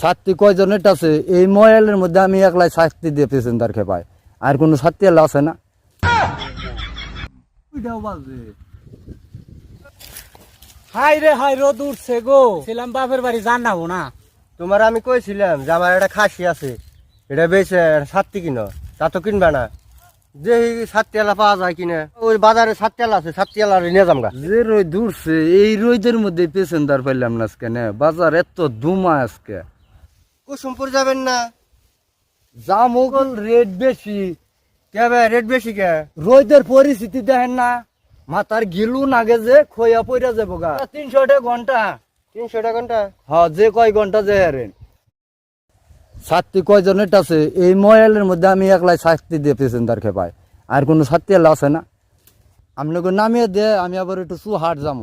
ছাত্রী কয়জনের আছে? এই ময়ালের মধ্যে আমি একলাই শাস্তি দিয়ে পেছেন্দার খেপাই। আর কোনো ছাত্রী আল্লাহ আছে না? হাই রে হাই রোদ উঠছে গো। ছিলাম বাপের বাড়ি জানাব না তোমার আমি কইছিলাম যে আমার একটা খাসি আছে। এটা বেশি সাতটি কিনো তা তো কিনবে না। যে সাতটি আলা পাওয়া যায় কিনে ওই বাজারে সাতটি আলা আছে সাতটি আলা নিয়ে যামগা। যে রোদ উঠছে এই রোদের মধ্যে পেছেন্দার পাইলাম না আজকে না। বাজার এত ধুমা আজকে। কুসুমপুর যাবেন না। জামুকল রেট বেশি। কে ভাই রেট বেশি কে? রোদের পরিস্থিতি দেখেন না। মাথার গিলু নাগে যে খইয়া পইরা যাব গা। তিনশো টাকা ঘণ্টা। তিনশো টাকা ঘণ্টা? হ্যাঁ যে কয় ঘণ্টা যে হারেন ছাত্রী কয়জনের আছে? এই ময়ালের মধ্যে আমি একলাই শাস্তি দিয়ে পেছেন্দার খেপাই। আর কোনো ছাত্রী আল্লাহ আছে না। আপনাকে নামিয়ে দিয়ে আমি আবার একটু সু হাট যাব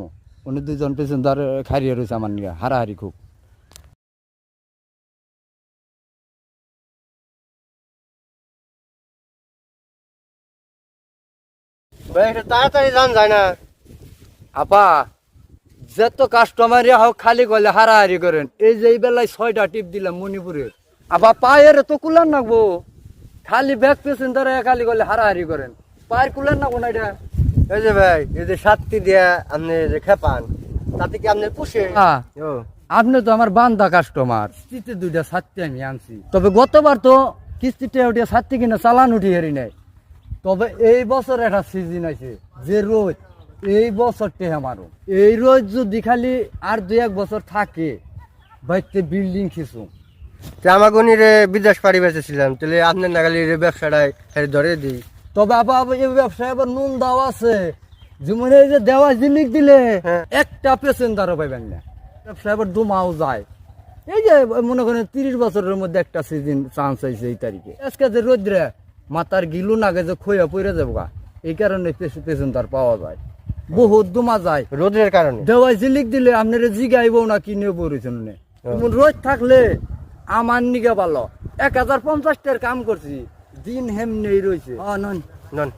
উনি দুজন পেছেন্দার খারিয়ে রয়েছে আমার নিয়ে। হারাহারি খুব। ভাই এটা তাড়াতাড়ি যান যায় না। আপা যত কাস্টমার হোক খালি গলে হারাহারি করেন। এই যে এই বেলায় ছয়টা টিপ দিলাম মণিপুরের। আপা পায়ের তো কুলার নাকবো। খালি ব্যাগ পেছেন্দার খালি গলে হারাহারি করেন। পায়ের কুলার নাকবো না এটা? এই যে ভাই এই যে সাতটি দিয়া আপনি যে খেপান তাতে কি আপনি পুষে? হ্যাঁ। ও। আপনি তো আমার বান্দা কাস্টমার কিস্তিতে দুইটা ছাত্রী আমি আনছি। তবে গতবার তো কিস্তিতে উঠিয়ে ছাত্রী কিনা চালান উঠি হেরি নাই। তবে এই বছর একটা সিজন আছে যে রোদ এই বছরটি আমারও। এই রোদ যদি খালি আর দু এক বছর থাকে বাইতে বিল্ডিং খিচু। আমাগনিরে বিদেশ পাড়ি বেঁচেছিলাম তাহলে আপনার নাগালি রে ব্যবসাটাই খালি ধরে দিই। তবে আবার এই ব্যবসায় আবার নুন দাও আছে। যেমন এই যে দেওয়া জিনিস দিলে হ্যাঁ। একটা পেশেন্টারও পাইবেন না। ব্যবসায় আবার দুমাও যায়। এই যে মনে করেন তিরিশ বছরের মধ্যে একটা সিজন চান্স হয়েছে এই তারিখে। আজকে যে রোদ্রে মাথার গিলু নাগে যে খইয়া পইরে যাব গা এই কারণে পেশেন্টার পাওয়া যায়। বহুত দুমা যায়। রোদের কারণে? দেওয়াই জিলিক দিলে আপনারা জিগাইব না কি নেব রয়েছেন রোজ থাকলে আমার নিগে ভালো এক হাজার পঞ্চাশটার কাম করছি দিন হেমনি রয়েছে নন। নন।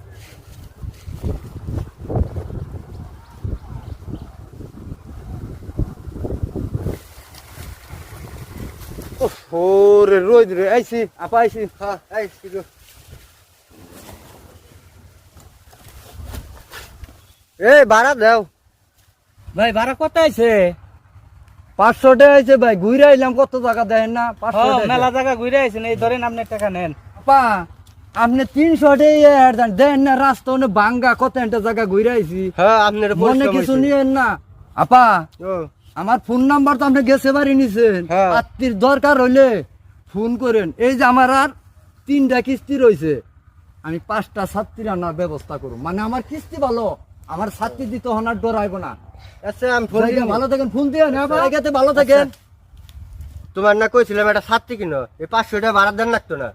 ওরে রোদ রে আইছি। আপা আইছি। হ্যাঁ এই এই ভাড়া দাও। ভাই ভাড়া কত আছে পাঁচশো টাকা আইছে ভাই ঘুরে আইলাম কত টাকা দেন না? পাঁচশো মেলা জায়গা ঘুরে আইছেন এই ধরেন আপনি টাকা নেন। আপা আপনি তিনশো টাকা দেন না রাস্তা অনেক বাঙ্গা কত একটা জায়গা ঘুরে আইছি। হ্যাঁ আপনার মনে কিছু নিয়েন না। আপা আমার ফোন নাম্বার তো আপনি গেছে বাড়ি নিছেন। হ্যাঁ। আত্মীর দরকার হইলে ফোন করেন। এই যে আমার আর তিনটা কিস্তি রয়েছে আমি পাঁচটা ছাত্রী আনার ব্যবস্থা করুন মানে আমার কিস্তি ভালো। আমার ছাত্রী দিতে হনার ডরাইব না। আচ্ছা আমি ফোন দিয়ে ভালো থাকেন ফোন দিয়ে না জায়গাতে ভালো থাকেন। তোমার না কইছিলাম একটা ছাত্রী কিনো? এই পাঁচশো টাকা ভাড়া দেন লাগতো না।